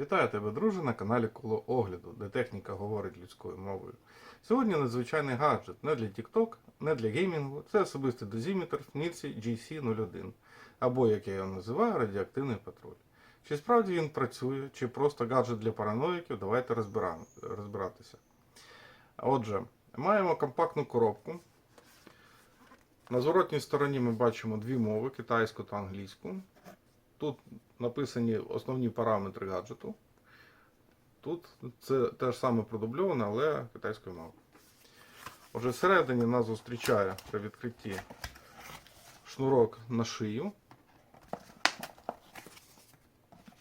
Вітаю тебе, друже, на каналі Коло Огляду, де техніка говорить людською мовою. Сьогодні надзвичайний гаджет не для TikTok, не для геймінгу. Це особистий дозіметр в Ніці GC01, або, як я його називаю, радіоактивний патруль. Чи справді він працює, чи просто гаджет для параноїків, давайте розбиратися. Отже, маємо компактну коробку. На зворотній стороні ми бачимо дві мови китайську та англійську. Тут написані основні параметри гаджету. Тут це те ж саме продубльоване, але китайською мовою. Отже, всередині нас зустрічає при відкритті шнурок на шию.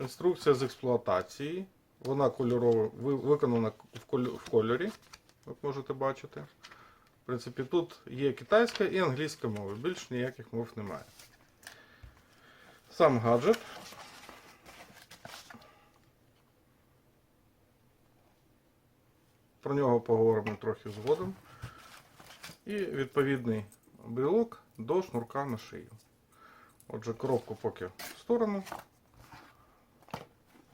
Інструкція з експлуатації. Вона кольорова, виконана в кольорі, як можете бачити. В принципі, тут є китайська і англійська мова, більш ніяких мов немає. Сам гаджет. Про нього поговоримо трохи згодом. І відповідний брелок до шнурка на шию. Отже, коробку поки в сторону.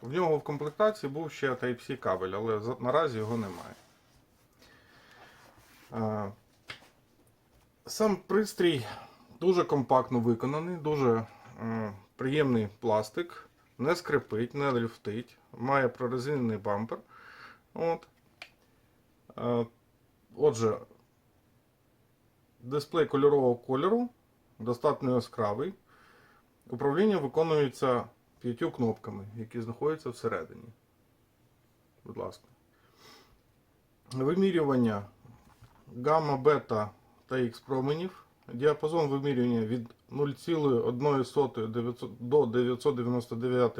В нього в комплектації був ще Type-C кабель, але наразі його немає. Сам пристрій дуже компактно виконаний, дуже приємний пластик, не скрипить, не люфтить, має прорезинений бампер. От. Е, Отже, дисплей кольорового кольору, достатньо яскравий. Управління виконується п'ятью кнопками, які знаходяться всередині. Будь ласка. Вимірювання гамма, бета та Х променів. Діапазон вимірювання від 0,1 до 999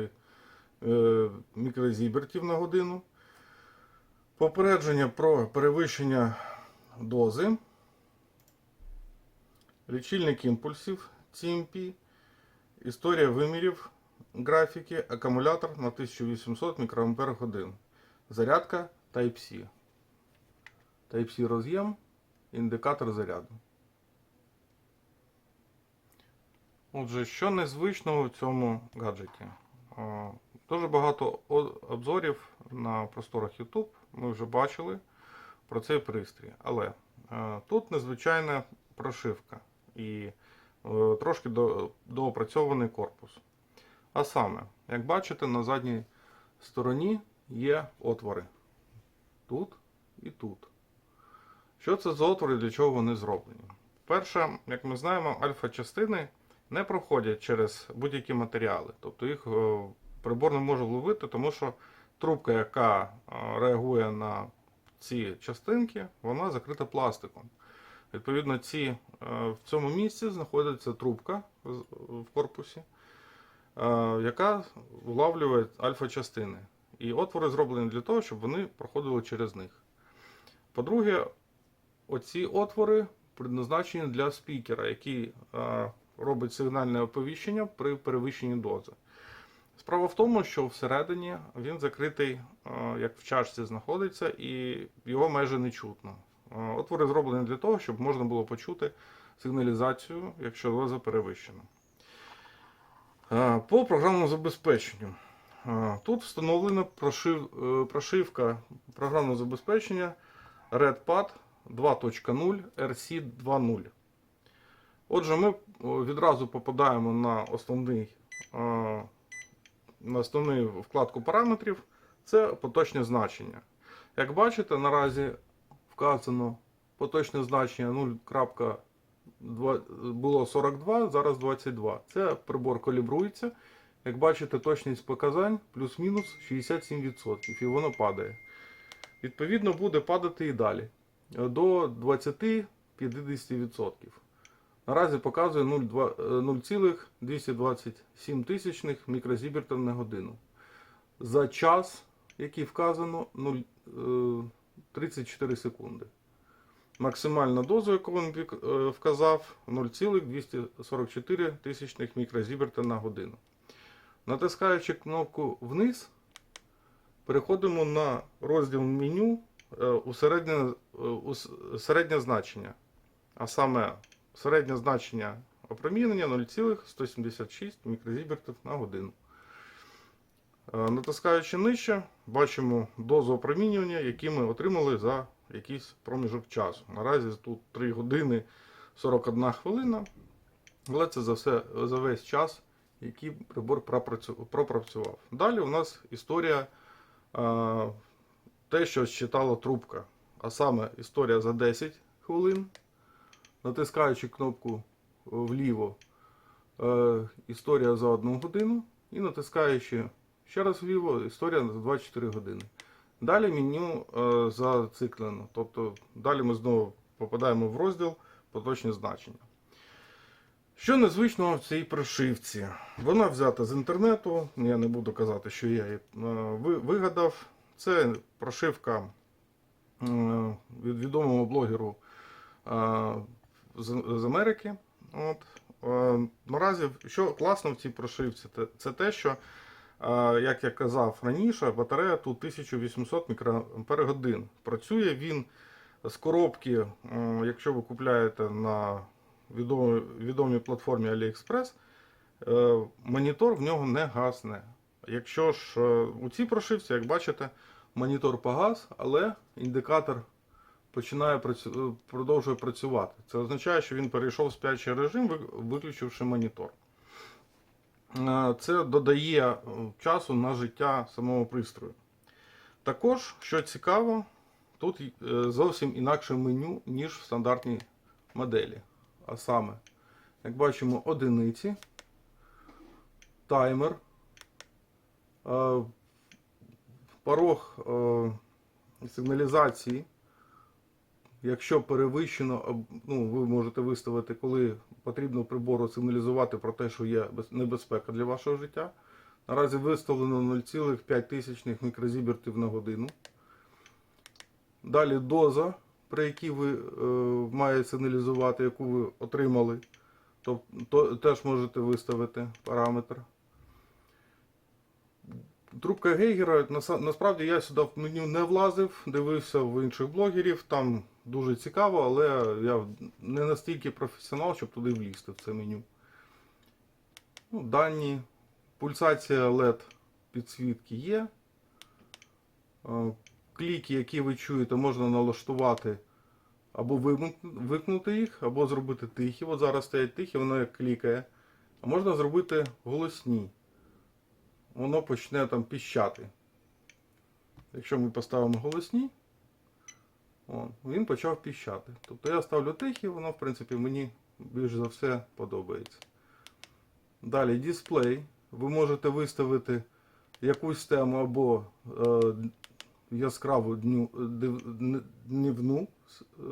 е, мікрозібертів на годину. Попередження про перевищення дози. Лічильник імпульсів CMP. Історія вимірів графіки, акумулятор на 1800 мікроампер годин. Зарядка Type-C. Type-C роз'єм, індикатор заряду. Отже, що незвичного в цьому гаджеті? Е, Дуже багато обзорів на просторах YouTube ми вже бачили про цей пристрій. Але е, тут незвичайна прошивка і е, трошки до- доопрацьований корпус. А саме, як бачите, на задній стороні є отвори. Тут і тут. Що це за отвори і для чого вони зроблені? Перше, як ми знаємо, альфа-частини не проходять через будь-які матеріали. Тобто їх е, прибор не може вловити, тому що трубка, яка е, реагує на ці частинки, вона закрита пластиком. Відповідно, ці, е, в цьому місці знаходиться трубка в корпусі, е, яка влавлює альфа-частини. І отвори зроблені для того, щоб вони проходили через них. По-друге, оці отвори предназначені для спікера, який робить сигнальне оповіщення при перевищенні дози. Справа в тому, що всередині він закритий, е, як в чашці знаходиться, і його майже не чутно. Е, Отвори зроблені для того, щоб можна було почути сигналізацію, якщо доза перевищена. Е, По програмному забезпеченню. Тут встановлена прошив, прошивка програмного забезпечення RedPad 2.0 RC 2.0. Отже, ми відразу попадаємо на основний, на основну вкладку параметрів. Це поточне значення. Як бачите, наразі вказано поточне значення 0.2 було 42, зараз 22. Це прибор калібрується. Як бачите, точність показань плюс-мінус 67%, і воно падає. Відповідно, буде падати і далі до 20-50%. Наразі показує 0,2 е, 0,227 тисячних мікрозібертів на годину. За час, який вказано, 0, е, 34 секунди. Максимальна доза, яку він е, вказав, 0,244 тисячних мікрозіберта на годину. Натискаючи кнопку вниз, переходимо на розділ меню е, у середнє, е, у середнє значення. А саме середнє значення опромінення 0,176 мікрозібертів на годину. Е, Натискаючи нижче, бачимо дозу опромінювання, які ми отримали за якийсь проміжок часу. Наразі тут 3 години 41 хвилина, але це за, все, за весь час, який прибор пропрацював. Далі у нас історія е, те, що считала трубка, а саме історія за 10 хвилин, натискаючи кнопку вліво, е, історія за 1 годину, і натискаючи ще раз вліво, історія за 24 години. Далі меню е, зациклено. Тобто далі ми знову попадаємо в розділ поточні значення. Що незвичного в цій прошивці? Вона взята з інтернету. Я не буду казати, що я її е, вигадав. Це прошивка е, від відомого блогеру е, з, з Америки. От. Е, Наразі, що класно в цій прошивці, те- це те, що, е, як я казав раніше, батарея тут 1800 мАч. Працює він з коробки, е, якщо ви купляєте на відомій, відомій платформі AliExpress, е, монітор в нього не гасне. Якщо ж е, у цій прошивці, як бачите, монітор погас, але індикатор починає працю... продовжує працювати. Це означає, що він перейшов в спячий режим, виключивши монітор. Е, Це додає е, часу на життя самого пристрою. Також, що цікаво, тут е, зовсім інакше меню, ніж в стандартній моделі. А саме, як бачимо, одиниці, таймер, е, порог е, сигналізації. Якщо перевищено, ну, ви можете виставити, коли потрібно прибору сигналізувати про те, що є небезпека для вашого життя. Наразі виставлено 0,5 мікрозібертів на годину. Далі доза, при якій ви е, маєте сигналізувати, яку ви отримали. Тобто теж можете виставити параметр. Трубка Гейгера, насправді я сюди в меню не влазив, дивився в інших блогерів, там дуже цікаво, але я не настільки професіонал, щоб туди влізти в це меню. Ну, дані, пульсація LED підсвітки є. Е, Кліки, які ви чуєте, можна налаштувати або вимкнути- їх, або зробити тихі. От зараз стоять тихі, воно як клікає. А можна зробити голосні. Воно почне там піщати. Якщо ми поставимо голосні, о, він почав піщати. Тобто я ставлю тихі, воно, в принципі, мені більш за все подобається. Далі дисплей. Ви можете виставити якусь тему або е, яскраву дню, див- днівну е,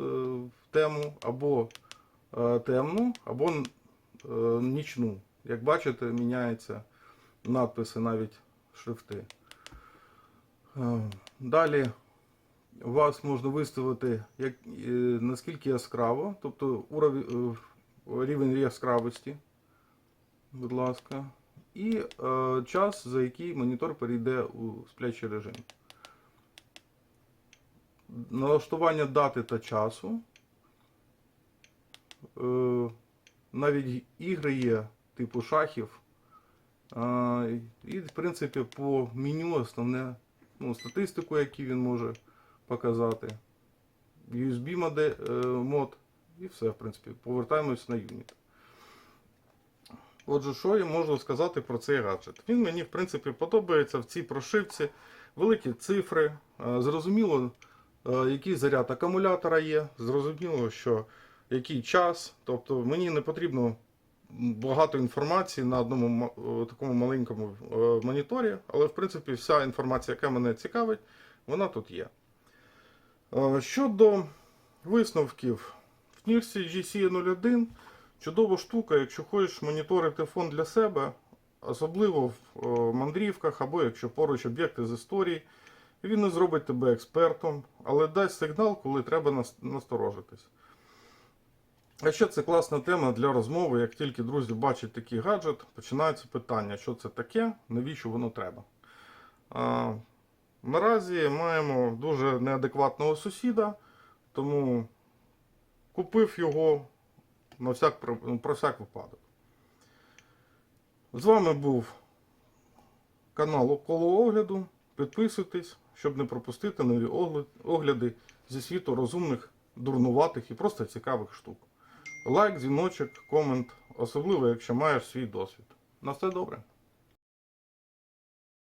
тему, або е, темну, або е, нічну. Як бачите, міняються надписи, навіть шрифти. Е, Далі вас можна виставити як, е, наскільки яскраво, тобто уровень, е, рівень яскравості, будь ласка, і е, час, за який монітор перейде у сплячий режим. Налаштування дати та часу. Е, навіть ігри є, типу шахів. А, і, в принципі, по меню основне ну, статистику, яку він може показати. USB е, мод і все, в принципі. Повертаємось на юніт. Отже, що я можу сказати про цей гаджет? Він мені, в принципі, подобається в цій прошивці. Великі цифри, е, зрозуміло, е, який заряд акумулятора є, зрозуміло, що який час. Тобто мені не потрібно багато інформації на одному такому маленькому моніторі, але в принципі вся інформація, яка мене цікавить, вона тут є. Е, Щодо висновків, в книжці GC01 чудова штука, якщо хочеш моніторити фон для себе, особливо в е, мандрівках або якщо поруч об'єкти з історії, він не зробить тебе експертом, але дасть сигнал, коли треба насторожитись. А ще це класна тема для розмови. Як тільки друзі бачать такий гаджет, починаються питання, що це таке, навіщо воно треба. Наразі маємо дуже неадекватного сусіда, тому купив його на всяк, про, про всяк випадок. З вами був канал коло огляду. Підписуйтесь, щоб не пропустити нові огляди зі світу розумних, дурнуватих і просто цікавих штук. Лайк, дзвіночок, комент, особливо якщо маєш свій досвід. На все добре.